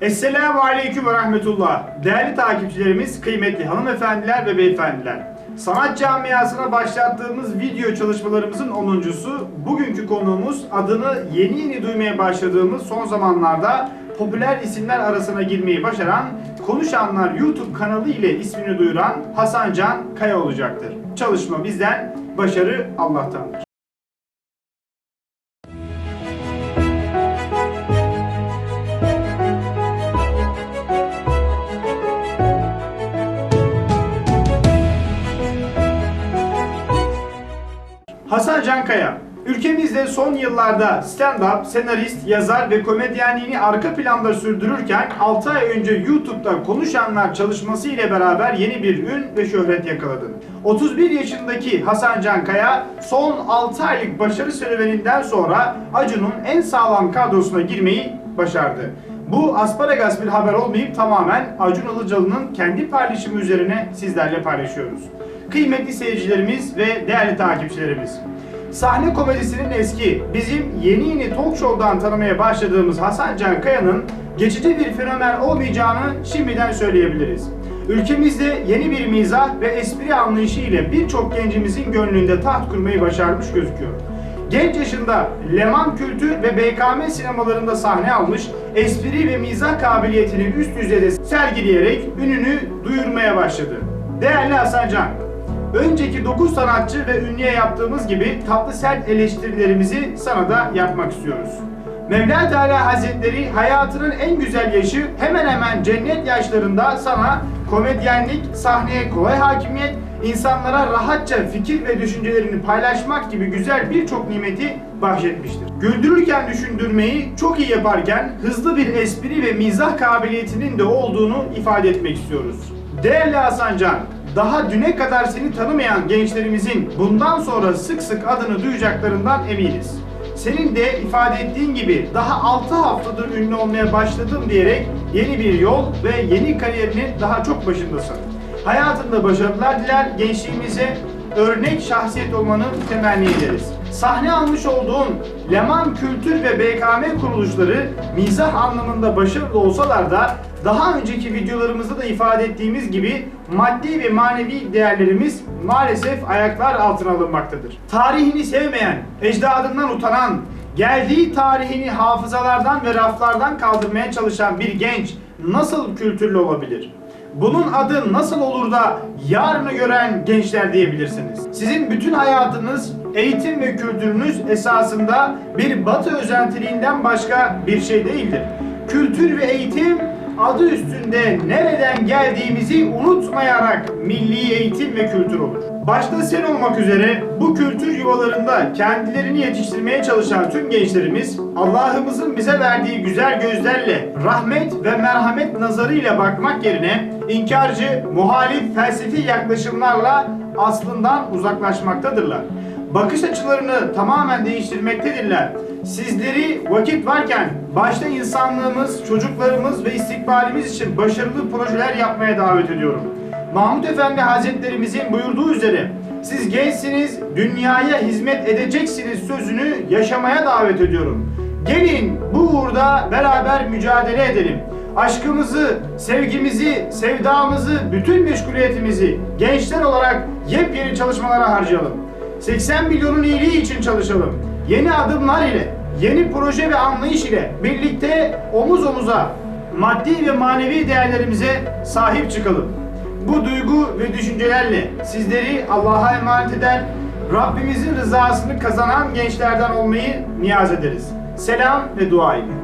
Esselamu Aleyküm ve Rahmetullah. Değerli takipçilerimiz, kıymetli hanımefendiler ve beyefendiler. Sanat camiasına başlattığımız video çalışmalarımızın 10.sü. Bugünkü konuğumuz adını yeni yeni duymaya başladığımız son zamanlarda popüler isimler arasına girmeyi başaran Konuşanlar YouTube kanalı ile ismini duyuran Hasan Can Kaya olacaktır. Çalışma bizden, başarı Allah'tandır. Hasan Cankaya, ülkemizde son yıllarda stand-up, senarist, yazar ve komedyenliğini arka planda sürdürürken 6 ay önce YouTube'da konuşanlar çalışması ile beraber yeni bir ün ve şöhret yakaladın. 31 yaşındaki Hasan Cankaya son 6 aylık başarı serüveninden sonra Acun'un en sağlam kadrosuna girmeyi başardı. Bu asparagas bir haber olmayıp tamamen Acun Ilıcalı'nın kendi paylaşımı üzerine sizlerle paylaşıyoruz. Kıymetli seyircilerimiz ve değerli takipçilerimiz. Sahne komedisinin eski, bizim yeni yeni talk show'dan tanımaya başladığımız Hasan Can Kaya'nın geçici bir fenomen olmayacağını şimdiden söyleyebiliriz. Ülkemizde yeni bir mizah ve espri anlayışı ile birçok gencimizin gönlünde taht kurmayı başarmış gözüküyor. Genç yaşında Leman Kültür ve BKM sinemalarında sahne almış, espri ve mizah kabiliyetini üst düzeyde sergileyerek ününü duyurmaya başladı. Değerli Hasan Can, önceki 9 sanatçı ve ünlüye yaptığımız gibi tatlı sert eleştirilerimizi sana da yapmak istiyoruz. Mevla Teala Hazretleri hayatının en güzel yaşı hemen hemen cennet yaşlarında sana komedyenlik, sahneye kolay hakimiyet, insanlara rahatça fikir ve düşüncelerini paylaşmak gibi güzel birçok nimeti bahşetmiştir. Güldürürken düşündürmeyi çok iyi yaparken hızlı bir espri ve mizah kabiliyetinin de olduğunu ifade etmek istiyoruz. Değerli Hasan Can, daha düne kadar seni tanımayan gençlerimizin bundan sonra sık sık adını duyacaklarından eminiz. Senin de ifade ettiğin gibi daha 6 haftadır ünlü olmaya başladım diyerek yeni bir yol ve yeni kariyerinin daha çok başındasın. Hayatında başarılar diler, gençliğimize örnek şahsiyet olmanı temenni ederiz. Sahne almış olduğun Leman Kültür ve BKM kuruluşları mizah anlamında başarılı olsalar da daha önceki videolarımızda da ifade ettiğimiz gibi maddi ve manevi değerlerimiz maalesef ayaklar altına alınmaktadır. Tarihini sevmeyen, ecdadından utanan, geldiği tarihini hafızalardan ve raflardan kaldırmaya çalışan bir genç nasıl kültürlü olabilir? Bunun adı nasıl olur da yarını gören gençler diyebilirsiniz. Sizin bütün hayatınız, eğitim ve kültürünüz esasında bir batı özentiliğinden başka bir şey değildir. Kültür ve eğitim adı üstünde nereden geldiğimizi unutmayarak milli eğitim ve kültür olur. Başta sen olmak üzere bu kültür yuvalarında kendilerini yetiştirmeye çalışan tüm gençlerimiz Allah'ımızın bize verdiği güzel gözlerle rahmet ve merhamet nazarıyla bakmak yerine inkarcı, muhalif felsefi yaklaşımlarla aslından uzaklaşmaktadırlar bakış açılarını tamamen değiştirmektedirler. Sizleri vakit varken başta insanlığımız, çocuklarımız ve istikbalimiz için başarılı projeler yapmaya davet ediyorum. Mahmut Efendi Hazretlerimizin buyurduğu üzere siz gençsiniz, dünyaya hizmet edeceksiniz sözünü yaşamaya davet ediyorum. Gelin bu uğurda beraber mücadele edelim. Aşkımızı, sevgimizi, sevdamızı, bütün meşguliyetimizi gençler olarak yepyeni çalışmalara harcayalım. 80 milyonun iyiliği için çalışalım. Yeni adımlar ile, yeni proje ve anlayış ile birlikte omuz omuza maddi ve manevi değerlerimize sahip çıkalım. Bu duygu ve düşüncelerle sizleri Allah'a emanet eder, Rabbimizin rızasını kazanan gençlerden olmayı niyaz ederiz. Selam ve dua ile.